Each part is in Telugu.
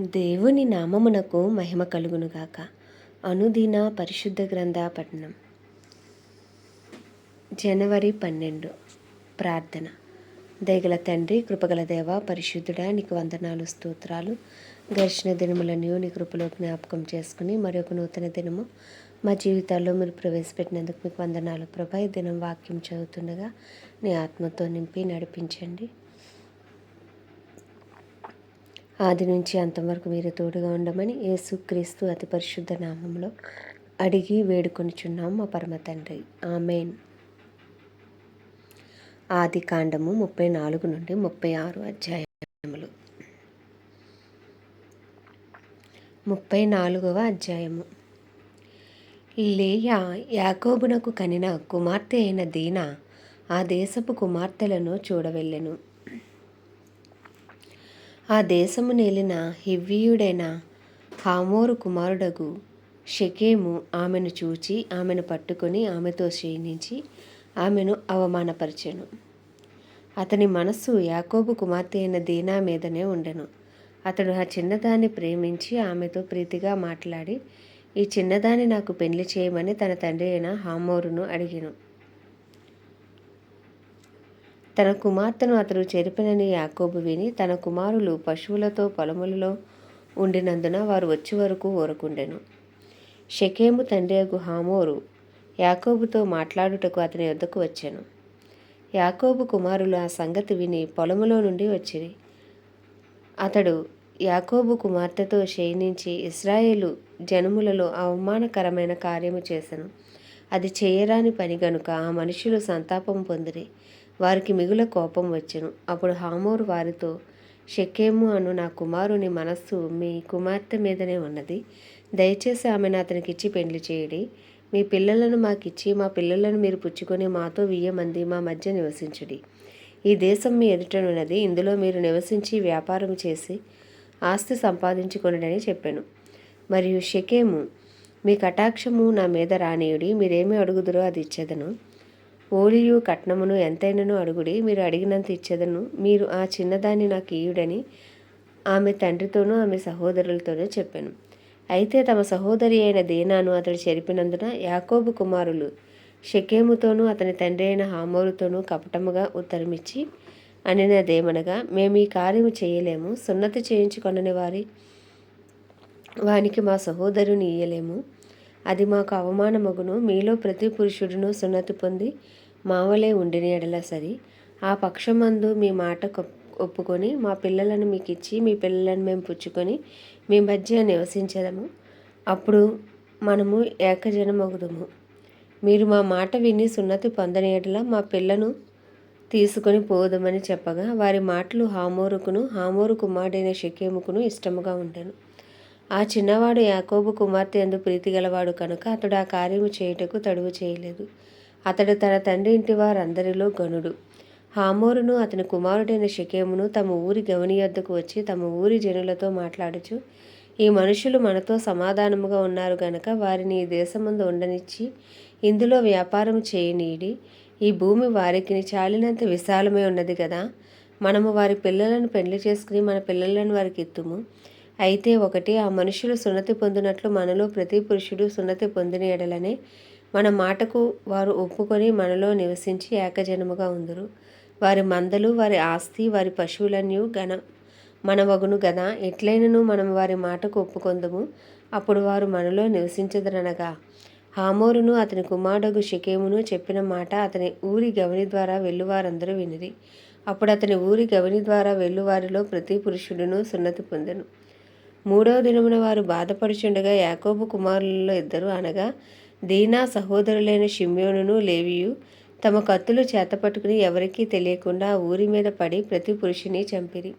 దేవుని నామమునకు మహిమ కలుగునుగాక. అనుదిన పరిశుద్ధ గ్రంథ పఠనం. జనవరి పన్నెండు. ప్రార్థన. దయగల తండ్రి కృపగల దేవ పరిశుద్ధుడా నీకు వందనాలు స్తోత్రాలు. ఘర్షణ దినములను నీ కృపలో జ్ఞాపకం చేసుకుని మరొక నూతన దినము మా జీవితాల్లో మీరు ప్రవేశపెట్టినందుకు మీకు వందనాలు. ప్రభా ఈ దినం వాక్యం చదువుతుండగా నీ ఆత్మతో నింపి నడిపించండి. ఆది నుంచి అంతవరకు మీరు తోడుగా ఉండమని యేసుక్రీస్తు అతి పరిశుద్ధ నామంలో అడిగి వేడుకొనిచున్నాం మా పరమ తండ్రి. ఆమెన్. ఆది కాండము ముప్పై నాలుగు నుండి ముప్పై ఆరు అధ్యాయములు. ముప్పై నాలుగవ అధ్యాయము. లేయా యాకోబునకు కనిన కుమార్తె అయిన దీనా ఆ దేశపు కుమార్తెలను చూడవెళ్ళెను ఆ దేశము నేలిన హివ్వీయుడైన హామోరు కుమారుడగు షకేము ఆమెను చూచి ఆమెను పట్టుకొని ఆమెతో క్షీణించి ఆమెను అవమానపరిచెను. అతని మనస్సు యాకోబు కుమార్తె అయిన దీనా మీదనే ఉండెను. అతడు ఆ చిన్నదాన్ని ప్రేమించి ఆమెతో ప్రీతిగా మాట్లాడి ఈ చిన్నదాన్ని నాకు పెళ్ళి చేయమని తన తండ్రి అయిన హామోరును అడిగాను. తన కుమార్తెను అతడు చెరిపినని యాకోబు విని తన కుమారులు పశువులతో పొలములలో ఉండినందున వారు వచ్చే వరకు ఊరకుండెను. షకేము తండ్రి హామోరు యాకోబుతో మాట్లాడుటకు అతని వద్దకు వచ్చాను. యాకోబు కుమారులు ఆ సంగతి విని పొలములో నుండి వచ్చిరి. అతడు యాకోబు కుమార్తెతో క్షయించి ఇస్రాయేలు జనములలో అవమానకరమైన కార్యము చేశాను అది చేయరాని పని గనుక ఆ మనుషులు సంతాపం పొందిరి. వారికి మిగుల కోపం వచ్చెను. అప్పుడు హామోరు వారితో షెకేము అను నా కుమారుని మనస్సు మీ కుమార్తె మీదనే ఉన్నది. దయచేసి ఆమెను అతనికిచ్చి పెండ్లి చేయడి. మీ పిల్లలను మాకిచ్చి మా పిల్లలను మీరు పుచ్చుకొని మాతో వెయ్యమంది మా మధ్య నివసించుడి. ఈ దేశం మీ ఎదుటనున్నది. ఇందులో మీరు నివసించి వ్యాపారం చేసి ఆస్తి సంపాదించుకొనడని చెప్పాను. మరియు షకేము మీ కటాక్షము నా మీద రానియుడి. మీరేమి అడుగుదురో అది ఇచ్చేదను. ఓలియు కట్నమును ఎంతైనను అడుగుడి మీరు అడిగినంత ఇచ్చేదను. మీరు ఆ చిన్నదాన్ని నాకు ఇయుడని ఆమె తండ్రితోనూ ఆమె సహోదరులతోనూ చెప్పాను. అయితే తమ సహోదరి అయిన దీనాను అతడు చెరిపినందున యాకోబు కుమారులు షకేముతోనూ అతని తండ్రి అయిన హామోరుతోనూ కపటముగా ఉత్తరమిచ్చి అనినదేమనగా మేము ఈ కార్యము చేయలేము. సున్నతి చేయించుకొనని వారి వానికి మా సహోదరుని ఇయ్యలేము. అది మాకు అవమానమగును. మీలో ప్రతి పురుషుడును సున్నతి పొంది మావలే ఉండిన ఎడల సరి. ఆ పక్షమందు మీ మాట ఒప్పుకొని మా పిల్లలను మీకు ఇచ్చి మీ పిల్లలను మేము పుచ్చుకొని మీ మధ్య నివసించదము. అప్పుడు మనము ఏకజనమగుదము. మీరు మా మాట విని సున్నతి పొందని ఎడల మా పిల్లను తీసుకొని పోదమని చెప్పగా వారి మాటలు హామోరుకును. హామోరు కుమారుడైన షకేముకును ఇష్టముగా ఉంటాను ఆ చిన్నవాడు యాకోబు కుమార్తె ఎందు ప్రీతి గలవాడు కనుక అతడు ఆ కార్యము చేయుటకు తడువు చేయలేదు. అతడు తన తండ్రి ఇంటి వారందరిలో గనుడు హామోరును అతని కుమారుడైన షకేమును తమ ఊరి గవని వద్దకు వచ్చి తమ ఊరి జనులతో మాట్లాడుచు ఈ మనుషులు మనతో సమాధానముగా ఉన్నారు గనక వారిని ఈ దేశముందు ఉండనిచ్చి ఇందులో వ్యాపారం చేయనీడి ఈ భూమి వారికి చాలినంత విశాలమై ఉన్నది కదా మనము వారి పిల్లలను పెళ్ళి చేసుకుని మన పిల్లలను వారికి ఎత్తుము అయితే ఒకటి ఆ మనుషులు సున్నతి పొందినట్లు మనలో ప్రతి పురుషుడు సున్నతి పొందిన ఎడలనే మన మాటకు వారు ఒప్పుకొని మనలో నివసించి ఏకజనముగా ఉందరు. వారి మందలు వారి ఆస్తి వారి పశువులన్నీ గన మనవగును గదా ఎట్లయినను మనం వారి మాటకు ఒప్పుకొందము? అప్పుడు వారు మనలో నివసించదరనగా హామోరును అతని కుమారుడు షికేమును చెప్పిన మాట అతని ఊరి గవని ద్వారా వెళ్ళువారందరూ వినిరి. అప్పుడు అతని ఊరి గవని ద్వారా వెళ్ళువారిలో ప్రతి పురుషుడును సున్నతి పొందెను. మూడవ దినమున వారు బాధపడుచుండగా యాకోబు కుమారులలో ఇద్దరు అనగా దీనా సహోదరులైన షిమ్యోనును లేవియు తమ కత్తులు చేతపట్టుకుని ఎవరికీ తెలియకుండా ఊరి మీద పడి ప్రతి పురుషుని చంపిరి.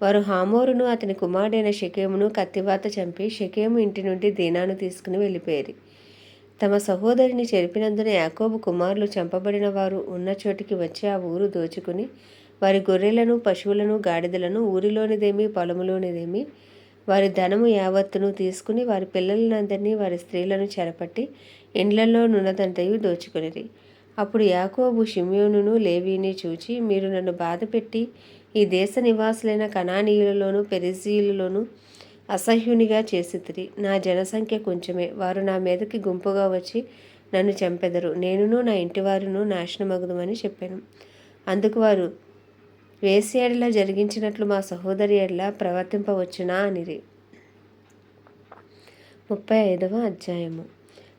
వారు హామోరును అతని కుమారుడైన షకేమును కత్తివాత చంపి షకేము ఇంటి నుండి దీనాను తీసుకుని వెళ్ళిపోయారు తమ సహోదరిని చెరిపినందున యాకోబు కుమారులు చంపబడిన వారు ఉన్న చోటికి వచ్చి ఆ ఊరు దోచుకుని వారి గొర్రెలను పశువులను గాడిదలను ఊరిలోనిదేమి పొలములోనిదేమి వారి ధనము యావత్తును తీసుకుని వారి పిల్లలందరినీ వారి స్త్రీలను చెరపట్టి ఇండ్లలో నున్నదంతయు దోచుకునిరి. అప్పుడు యాకోబు షిమ్యోనును లేవీని చూచి మీరు నన్ను బాధపెట్టి ఈ దేశ నివాసులైన కణానీయులలోను పెరిజీలలోను అసహ్యునిగా చేసితిరి. నా జనసంఖ్య కొంచెమే. వారు నా మీదకి గుంపుగా వచ్చి నన్ను చంపెదరు. నేనును నా ఇంటివారును నాశనమగుదమని చెప్పాను. అందుకు వారు వేసి ఎడల జరిగించినట్లు మా సహోదరి ఎడల ప్రవర్తింపవచ్చునా అనిరి. ముప్పై ఐదవ అధ్యాయము.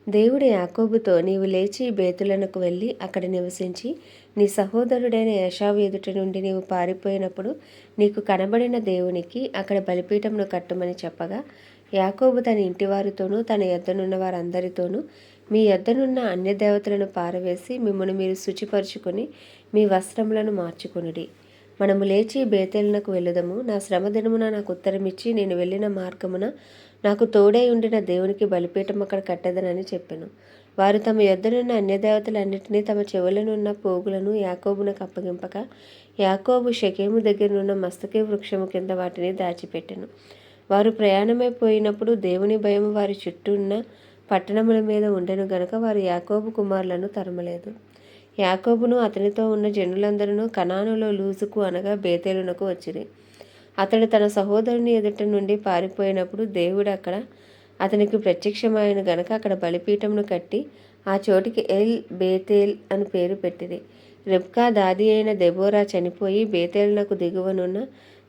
దేవుడు యాకోబుతో నీవు లేచి బేతులనకు వెళ్ళి అక్కడ నివసించి నీ సహోదరుడైన యశావు ఎదుట నుండి నీవు పారిపోయినప్పుడు నీకు కనబడిన దేవునికి అక్కడ బలిపీఠంను కట్టమని చెప్పగా యాకోబు తన ఇంటివారితోనూ తన ఎద్దనున్న వారందరితోనూ మీ ఎద్దనున్న అన్య దేవతలను పారవేసి మిమ్మల్ని మీరు శుచిపరుచుకొని మీ వస్త్రములను మార్చుకునుడి. మనము లేచి బేతేలనకు వెళ్ళదము. నా శ్రమదినమున నాకు ఉత్తరమిచ్చి నేను వెళ్ళిన మార్గమున నాకు తోడై ఉండిన దేవునికి బలిపీఠం అక్కడ కట్టదనని చెప్పాను. వారు తమ యొద్దనున్న అన్యదేవతలన్నింటినీ తమ చెవులనున్న పోగులను యాకోబునకు అప్పగింపక యాకోబు షకేము దగ్గరనున్న మస్తకే వృక్షము కింద వాటిని దాచిపెట్టెను. వారు ప్రయాణమైపోయినప్పుడు దేవుని భయం వారి చుట్టూ ఉన్న పట్టణముల మీద ఉండెను గనక వారు యాకోబు కుమారులను తరమలేదు. యాకోబును అతనితో ఉన్న జనులందరూ కణానులో లూజుకు అనగా బేతేలునకు వచ్చిరి. అతడు తన సహోదరుని ఎదుట నుండి పారిపోయినప్పుడు దేవుడు అక్కడ అతనికి ప్రత్యక్షమైన గనక అక్కడ బలిపీఠమును కట్టి ఆ చోటికి ఎల్ బేతేల్ అని పేరు పెట్టింది రెబ్కా దాది అయిన దెబోరా చనిపోయి బేతేలునకు దిగువనున్న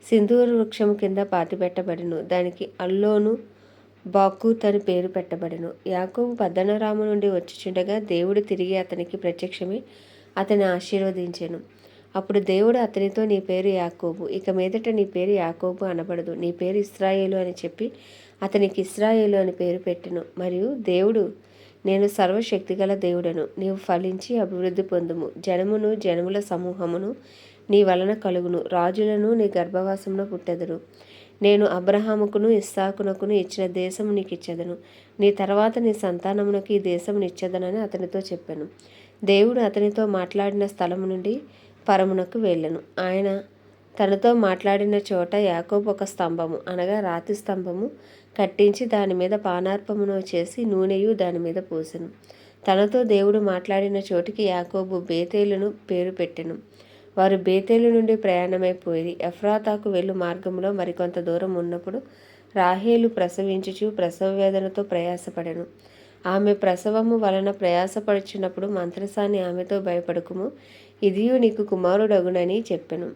సింధూర వృక్షం కింద పాతిపెట్టబడిను. దానికి అల్లోను బాకూత్ అని పేరు పెట్టబడెను. యాకోబు పద్దనరాము నుండి వచ్చిచుండగా దేవుడు తిరిగి అతనికి ప్రత్యక్షమై అతన్ని ఆశీర్వదించెను. అప్పుడు దేవుడు అతనితో నీ పేరు యాకోబు. ఇక మీదట నీ పేరు యాకోబు అనబడదు. నీ పేరు ఇస్రాయేలు అని చెప్పి అతనికి ఇస్రాయేలు అని పేరు పెట్టెను. మరియు దేవుడు నేను సర్వశక్తిగల దేవుడను. నీవు ఫలించి అభివృద్ధి పొందుము. జనమును జనముల సమూహమును నీ వలన కలుగును. రాజులను నీ గర్భవాసంలో పుట్టెదరు. నేను అబ్రహాముకును ఇస్సాకునకును ఇచ్చిన దేశము నీకు ఇచ్చేదను నీ తర్వాత నీ సంతానమునకు ఈ దేశమును ఇచ్చేదనని అతనితో చెప్పాను. దేవుడు అతనితో మాట్లాడిన స్థలము నుండి పరమునకు వెళ్ళను. ఆయన తనతో మాట్లాడిన చోట యాకోబు ఒక స్తంభము అనగా రాతి స్తంభము కట్టించి దాని మీద పానార్పమును చేసి నూనెయు దాని మీద పోసెను. తనతో దేవుడు మాట్లాడిన చోటికి యాకోబు బేతేలును పేరు పెట్టెను. వారు బేతేలు నుండి ప్రయాణమైపోయి ఎఫ్రాతాకు వెళ్ళు మార్గంలో మరికొంత దూరం ఉన్నప్పుడు రాహేలు ప్రసవించుచు ప్రసవ వేదనతో ప్రయాసపడెను. ఆమె ప్రసవము వలన ప్రయాసపడుచున్నప్పుడు మంత్రసాని ఆమెతో భయపడకుము. ఇదియు నీకు కుమారుడగునని చెప్పెను.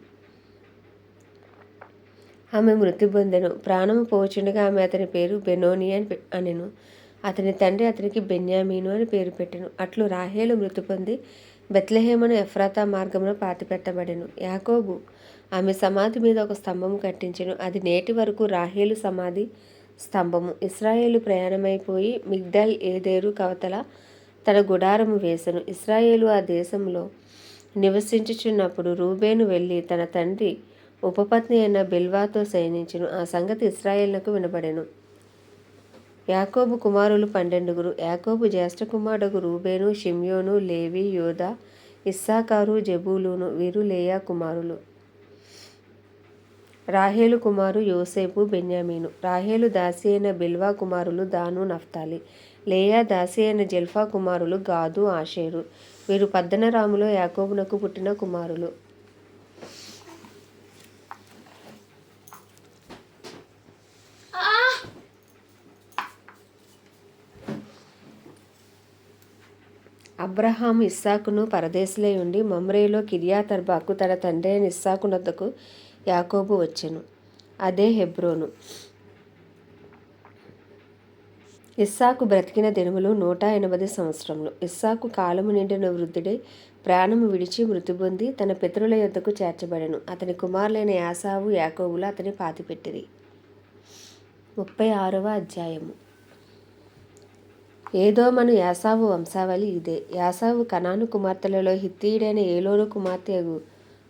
ఆమె మృతి పొందెను. ప్రాణము పోచుండగా ఆమె అతని పేరు బెనోని అని అనెను. అతని తండ్రి అతనికి బెన్యామీను అని పేరు పెట్టెను. అట్లు రాహేలు మృతి పొంది బెత్లహేమను ఎఫ్రాతా మార్గంలో పాతిపెట్టబడెను. యాకోబు ఆమె సమాధి మీద ఒక స్తంభము కట్టించెను. అది నేటి వరకు రాహేలు సమాధి స్తంభము. ఇస్రాయేలు ప్రయాణమైపోయి మిగ్దల్ ఏదేరు కవతల తన గుడారము వేసెను. ఇస్రాయేలు ఆ దేశంలో నివసించుచున్నప్పుడు రూబేను వెళ్ళి తన తండ్రి ఉపపత్ని అయిన బిల్వాతో సైనించును ఆ సంగతి ఇస్రాయేల్నకు వినబడెను. యాకోబు కుమారులు పన్నెండుగురు యాకోబు జ్యేష్ఠ కుమారుడు రూబేను షిమ్యోను లేవి యోధ ఇస్సాకారు జబూలును వీరు లేయా కుమారులు. రాహేలు కుమారు యోసేపు బెన్యామీను. రాహేలు దాసి అయిన బిల్వా కుమారులు దాను నఫ్తాలి. లేయా దాసి అయిన జెల్ఫా కుమారులు గాదు ఆషేరు. వీరు పద్దనరాములో యాకోబునకు పుట్టిన కుమారులు. అబ్రహాం ఇస్సాకును పరదేశులై ఉండి మమ్రేలో కిరియాతర్బాకు తన తండ్రి అయిన ఇస్సాకునద్దకు యాకోబు వచ్చెను. అదే హెబ్రోను. ఇస్సాకు బ్రతికిన దినములు నూట ఎనభై సంవత్సరములు. ఇస్సాకు కాలము నిండిన వృద్ధుడై ప్రాణము విడిచి మృతి పొంది తన పితరుల యొద్దకు చేర్చబడెను. అతని కుమారులైన యాసావు యాకోబులు అతని పాతిపెట్టిరి. ముప్పై ఆరవ అధ్యాయము. ఏదో మన యాసావు వంశావళి ఇదే. యాసావు కనాను కుమార్తెలలో హిత్తీయుడైన ఏలోను కుమార్తె అగు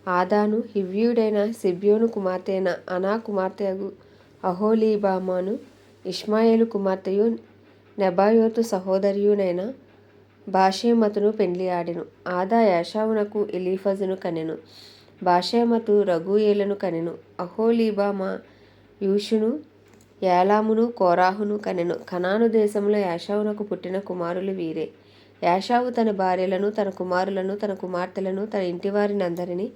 ఆదాను హివ్యుడైన సిబ్యోను కుమార్తెన అనా కుమార్తె అగు అహోలీబామాను ఇష్మాయేలు కుమార్తెయు నెబాయోతు సహోదరియునైన భాషేమతును పెండ్లి ఆడెను ఆదా యాషావునకు ఎలీఫజును కనెను. భాషేమతు రఘుయేలను కనెను. అహోలీబామా యూషును యాలామును కోరాహును కనెను కనాను దేశంలో యాషావునకు పుట్టిన కుమారులు వీరే. యాషావు తన భార్యలను తన కుమారులను తన కుమార్తెలను తన ఇంటివారిని అందరినీ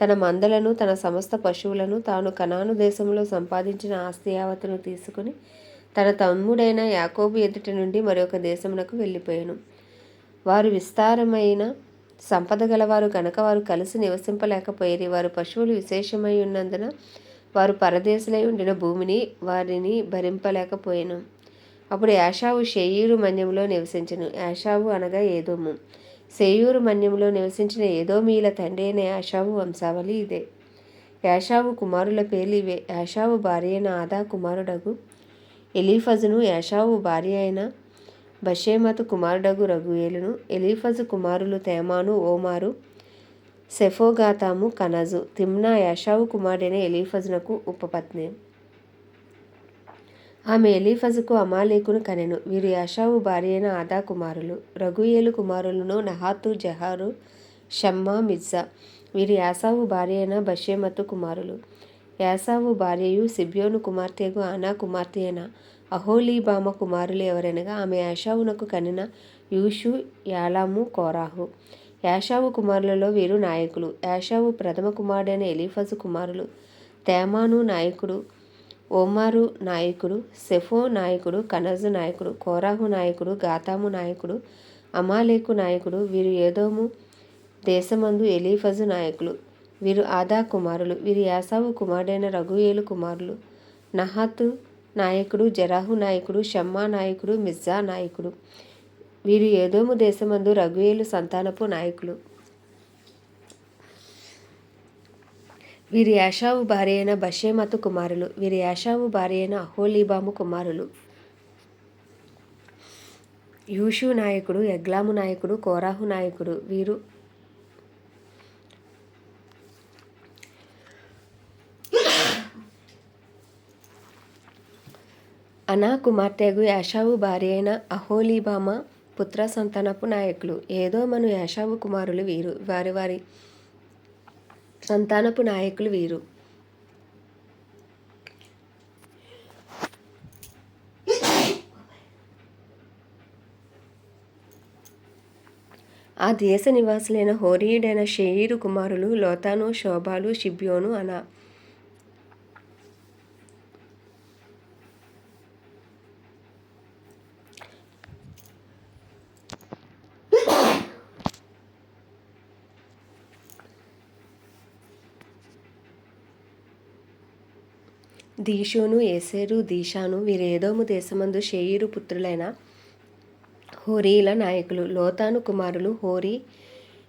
తన మందలను తన సమస్త పశువులను తాను కనాను దేశంలో సంపాదించిన ఆస్తి యావత్తును తీసుకుని తన తమ్ముడైన యాకోబు ఎదుటి నుండి మరొక దేశమునకు వెళ్ళిపోయాను. వారు విస్తారమైన సంపద గలవారు కనుక వారు కలిసి నివసింపలేకపోయేది వారు పశువులు విశేషమై ఉన్నందున వారు పరదేశులై ఉండిన భూమిని వారిని భరింపలేకపోయాను. అప్పుడు యాషావు షేయూరు మన్యంలో నివసించను. యాషావు అనగా ఏదోము. సేయూరు మన్యంలో నివసించిన ఏదోమీల తండ్రి అయిన యాషావు వంశావళి ఇదే. యాషావు కుమారుల పేర్లు ఇవే. యాషావు భార్య అయిన ఆదా కుమారుడగు ఎలీఫజును యాషావు భార్య అయిన బషేమతు కుమారుడగు రఘుయేలును ఎలీఫజు కుమారులు తేమాను ఓమారు సెఫోగాతాము కనజు తిమ్నా యాషావు కుమారుడైన ఎలీఫజునకు ఉపపత్ని. ఆమె ఎలీఫజుకు అమాలేకును కనెను. వీరు యాషావు భార్య అయిన ఆదా కుమారులు. రఘుయేలు కుమారులను నహాతు జహారు షమ్మా మిజ్జా. వీరు యాసావు భార్య అయిన బషేమతు కుమారులు. యాసావు భార్యయు సిబ్యోను కుమార్తెగు ఆనా కుమార్తె అయిన అహోలీబామ కుమారులు ఎవరనగా ఆమె యాషావునకు కనిన యూషు యాలాము కోరాహు. యాషావు కుమారులలో వీరు నాయకులు. యాషావు ప్రథమ కుమారుడైన ఎలీఫజు కుమారులు తేమాను నాయకుడు ఓమారు నాయకుడు సెఫో నాయకుడు కనజు నాయకుడు కోరాహు నాయకుడు గాతాము నాయకుడు అమాలేకు నాయకుడు వీరు ఏదోము దేశమందు ఎలీఫజు నాయకులు. వీరు ఆదా కుమారులు. వీరి యాసావు కుమారుడైన రఘుయేలు కుమారులు. నహాతు నాయకుడు జరాహు నాయకుడు షమ్మా నాయకుడు మిర్జా నాయకుడు. వీరు ఏదోము దేశమందు రఘుయేలు సంతానపు నాయకులు. వీరి యాషావు భార్య అయిన బషేమతు కుమారులు. వీరి యాషావు భార్య అయిన అహోలీబాము కుమారులు. యూషు నాయకుడు ఎగ్లాము నాయకుడు కోరాహు నాయకుడు. వీరు అనా కుమార్తెగు యాషావు భార్య అయిన అహోలీబామ పుత్ర సంతానపు నాయకులు. ఏదో మను యాషావు కుమారులు వీరు. వారి వారి సంతానపు నాయకులు వీరు. ఆ దేశ నివాసులైన హోరీయుడైన షేయిరు కుమారులు లోతాను శోభాలు షిబ్యోను అనా దీషును ఏసేరు దీషాను వీరేదోము దేశమందు షేయిరు పుత్రులైన హోరీల నాయకులు. లోతాను కుమారులు హోరీ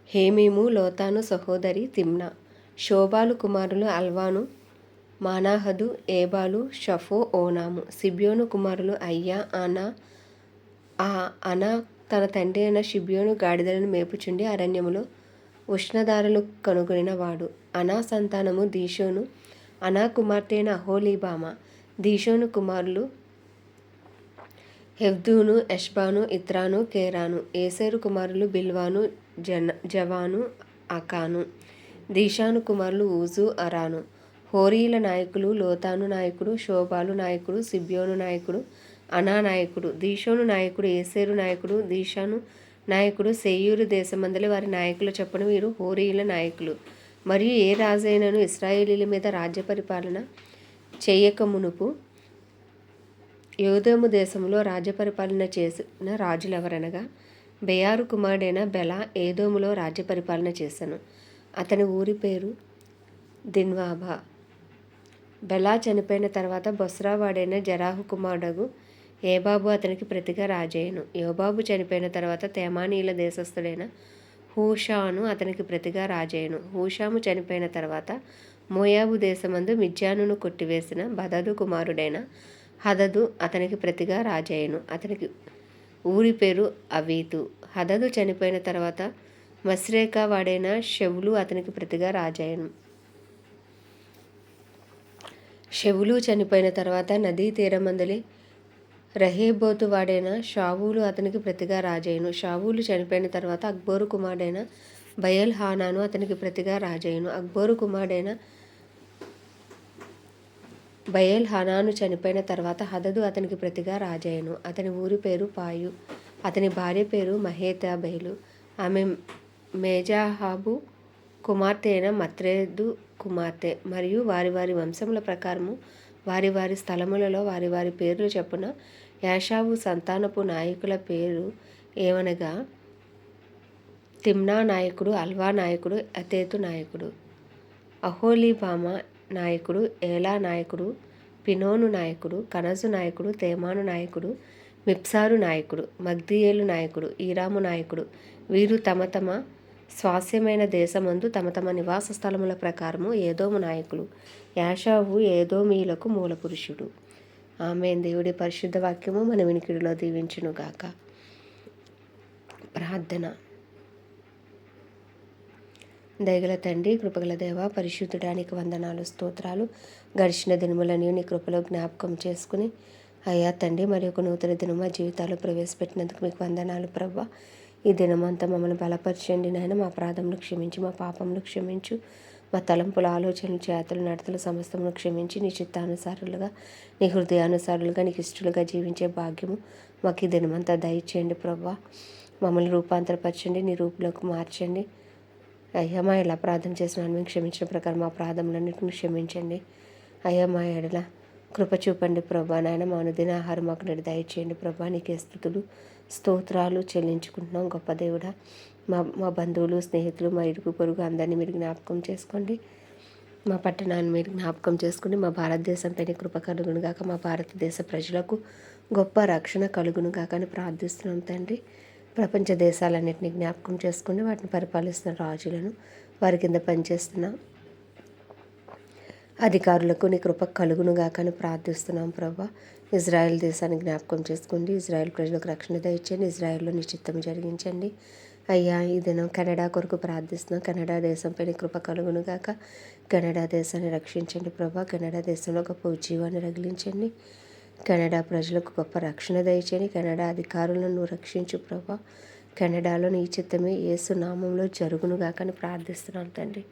హేమీము లోతాను సహోదరి తిమ్నా. శోభాలు కుమారులు అల్వాను మానాహదు ఏబాలు షఫో ఓనాము. సిబ్యోను కుమారులు అయ్యా అనా ఆ అనా తన తండ్రి అయిన షిబ్యోను గాడిదలను మేపుచుండి అరణ్యములో ఉష్ణధారలు కనుగొనిన వాడు అనా సంతానము దీశోను అనా కుమార్తె అయిన అహోలీబామ దీషోను కుమారులు హెవ్దూను ఎష్బాను ఇత్రాను కేరాను ఏసేరు కుమారులు బిల్వాను జన జవాను అకాను దీషాను కుమారులు ఊజు అరాను హోరీల నాయకులు లోతాను నాయకుడు శోభాలు నాయకుడు సిబ్యోను నాయకుడు అనా నాయకుడు దీషోను నాయకుడు ఏసేరు నాయకుడు దీషాను నాయకుడు సెయ్యూరు దేశమందలి వారి నాయకులు చెప్పని వీరు హోరీల నాయకులు. మరియు ఏ రాజైనను ఇస్రాయేలీల మీద రాజ్య పరిపాలన చేయక మునుపు యోదోము దేశంలో రాజ్య పరిపాలన చేసిన రాజులెవరనగా? బెయారు కుమారుడైన బెలా ఏదోములో రాజ్య పరిపాలన చేశాను. అతని ఊరి పేరు దిన్వాబా. బెలా చనిపోయిన తర్వాత బొస్రావాడైన జరాహు కుమారుడగు ఏబాబు అతనికి ప్రతిగా రాజయ్యను. యోబాబు చనిపోయిన తర్వాత తేమానీల దేశస్థుడైన హూషాను అతనికి ప్రతిగా రాజయ్యను హూషాము చనిపోయిన తర్వాత మోయాబు దేశమందు మిజ్జానును కొట్టివేసిన బదదు కుమారుడైన హదదు అతనికి ప్రతిగా రాజయ్యను అతనికి ఊరి పేరు అవీతు. హదదు చనిపోయిన తర్వాత మస్రేకా వాడైన షెవులు అతనికి ప్రతిగా రాజయ్యను షెవులు చనిపోయిన తర్వాత నదీ తీరమందలి రహేబోతు వాడైన షావూలు అతనికి ప్రతిగా రాజయ్యను. షావూలు చనిపోయిన తర్వాత అక్బోరు కుమారుడైన బయల్ హానాను అతనికి ప్రతిగా రాజయ్యను. అక్బోరు కుమారుడైన బయల్ హానాను చనిపోయిన తర్వాత హదదు అతనికి ప్రతిగా రాజయ్యను. అతని ఊరి పేరు పాయు. అతని భార్య పేరు మహేతా బయలు ఆమె మేజాహాబు కుమార్తె అయిన మత్రేదు కుమార్తె. మరియు వారి వారి వంశముల ప్రకారము వారి వారి స్థలములలో వారి వారి పేర్లు చెప్పున యాషావు సంతానపు నాయకుల పేరు ఏమనగా? తిమ్నా నాయకుడు అల్వా నాయకుడు అతేతు నాయకుడు. అహోలీబామ నాయకుడు ఏలా నాయకుడు పినోను నాయకుడు కనజు నాయకుడు తేమాను నాయకుడు మిప్సారు నాయకుడు మగ్దియేలు నాయకుడు ఈరాము నాయకుడు. వీరు తమ తమ స్వాస్యమైన దేశమందు తమ తమ నివాస స్థలముల ప్రకారము ఏదోము నాయకులు. యాషావు ఏదోమీలకు మూల పురుషుడు ఆమె దేవుడి పరిశుద్ధ వాక్యము మన వినికిడిలో దీవించునుగాక. ప్రార్థన. దయగల తండ్రి కృపగల దేవ పరిశుద్ధుడానికి వందనాలు స్తోత్రాలు గడిచిన దినములని నీ కృపలో జ్ఞాపకం చేసుకుని అయ్యా తండ్రి మరి ఒక నూతన దినమ జీవితాలు ప్రవేశపెట్టినందుకు మీకు వందనాలు ప్రభా ఈ దినమంతా మమ్మల్ని బలపరచండి నాయన. మా ప్రాధములు క్షమించి మా పాపములు క్షమించు. మా తలంపుల ఆలోచనలు చేతలు నడతలు సమస్తమును క్షమించి నీ చిత్తానుసారులుగా నీ హృదయానుసారులుగా నీకు ఇష్టలుగా జీవించే భాగ్యము మాకు ఈ దినమంతా దయచేయండి ప్రభా. మమ్మల్ని రూపాంతరపరచండి నీ రూపులోకి మార్చండి. అయ్యా మా ఎలా ప్రార్థన చేసినాను మేము క్షమించిన ప్రకారం మా ప్రార్థనలన్నింటిని క్షమించండి. అయ్యా మా ఎడల కృప చూపండి ప్రభా నాయన. మా అనుదిన ఆహారం మాకు దయచేయండి ప్రభా. నీకే స్థుతులు స్తోత్రాలు చెల్లించుకుంటున్నాం గొప్ప దేవుడా. మా మా బంధువులు స్నేహితులు మా ఇరుగు పొరుగు అందరినీ మీరు జ్ఞాపకం చేసుకోండి. మా పట్టణాన్ని మీరు జ్ఞాపకం చేసుకోండి. మా భారతదేశం పైన కృప కలుగునుగాక మా భారతదేశ ప్రజలకు గొప్ప రక్షణ కలుగునుగాక అని ప్రార్థిస్తున్నాం తండ్రి. ప్రపంచ దేశాలన్నింటినీ జ్ఞాపకం చేసుకుని వాటిని పరిపాలిస్తున్న రాజులను వారి కింద పనిచేస్తున్న అధికారులకు నీ కృప కలుగునుగాక అని ప్రార్థిస్తున్నాం ప్రభా. ఇజ్రాయెల్ దేశాన్ని జ్ఞాపకం చేసుకోండి. ఇజ్రాయెల్ ప్రజలకు రక్షణ దయచేయండి. ఇజ్రాయెల్లో నిశ్చిత్తం జరిగించండి. అయ్యా ఈ దినం కెనడా కొరకు ప్రార్థిస్తున్నాం. కెనడా దేశంపై కృప కలుగును గాక. కెనడా దేశాన్ని రక్షించండి ప్రభా. కెనడా దేశంలో గొప్ప ఉజ్జీవాన్ని రగిలించండి. కెనడా ప్రజలకు గొప్ప రక్షణ దయచేయండి. కెనడా అధికారులను రక్షించు ప్రభా. కెనడాలో నీ చిత్తమే ఏసు నామంలో జరుగును జరుగునుగాకని ప్రార్థిస్తున్నాను తండ్రి.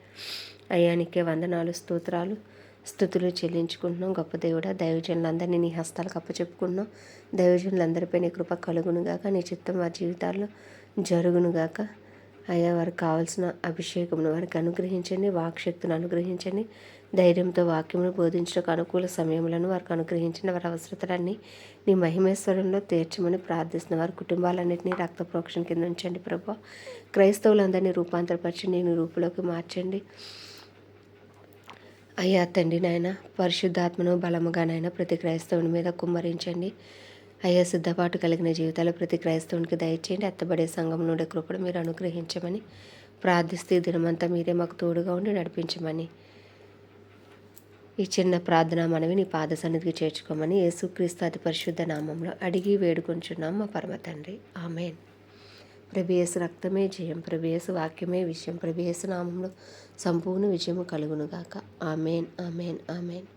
అయ్యానికే వందనాలు స్తోత్రాలు. స్థుతులు చెల్లించుకుంటున్నాం. గొప్ప దేవుడ దైవజనులందరినీ నీ హస్తాలకు అప్పచెప్పుకుంటున్నాం. దైవజనులందరిపై నీ కృప కలుగునుగాక నీ చిత్తం వారి జీవితాల్లో జరుగునుగాక. అయ్యా వారికి కావాల్సిన అభిషేకమును వారికి అనుగ్రహించండి వాక్శక్తిని అనుగ్రహించండి ధైర్యంతో వాక్యమును బోధించడానికి అనుకూల సమయములను వారికి అనుగ్రహించిన వారి అవసరతలన్నీ నీ మహిమేశ్వరంలో తీర్చమని ప్రార్థిస్తున్న వారి కుటుంబాలన్నింటినీ రక్త ప్రోక్షణ కింద ఉంచండి ప్రభు. క్రైస్తవులందరినీ రూపాంతరపరిచి నేను రూపులోకి మార్చండి. అయ్యా తండ్రి నాయన పరిశుద్ధాత్మను బలముగానైనా ప్రతి క్రైస్తవుని మీద కుమ్మరించండి. అయ్యా సిద్ధపాటు కలిగిన జీవితాలు ప్రతి క్రైస్తవునికి దయచేయండి. ఎత్తబడే సంఘం నుండి కృపను మీరు అనుగ్రహించమని ప్రార్థిస్తే దినమంతా మీరే మాకు తోడుగా ఉండి నడిపించమని ఈ చిన్న ప్రార్థన మనవి నీ పాద సన్నిధికి చేర్చుకోమని యేసుక్రీస్తు అతి పరిశుద్ధ నామంలో అడిగి వేడుకుంటున్నాం మా పరమ తండ్రి. ఆమెన్. ప్రభేసు రక్తమే జయం ప్రభేసు వాక్యమే విషయం ప్రభేసు నామంలో సంపూర్ణ విజయము కలుగునుగాక. Amen amen amen.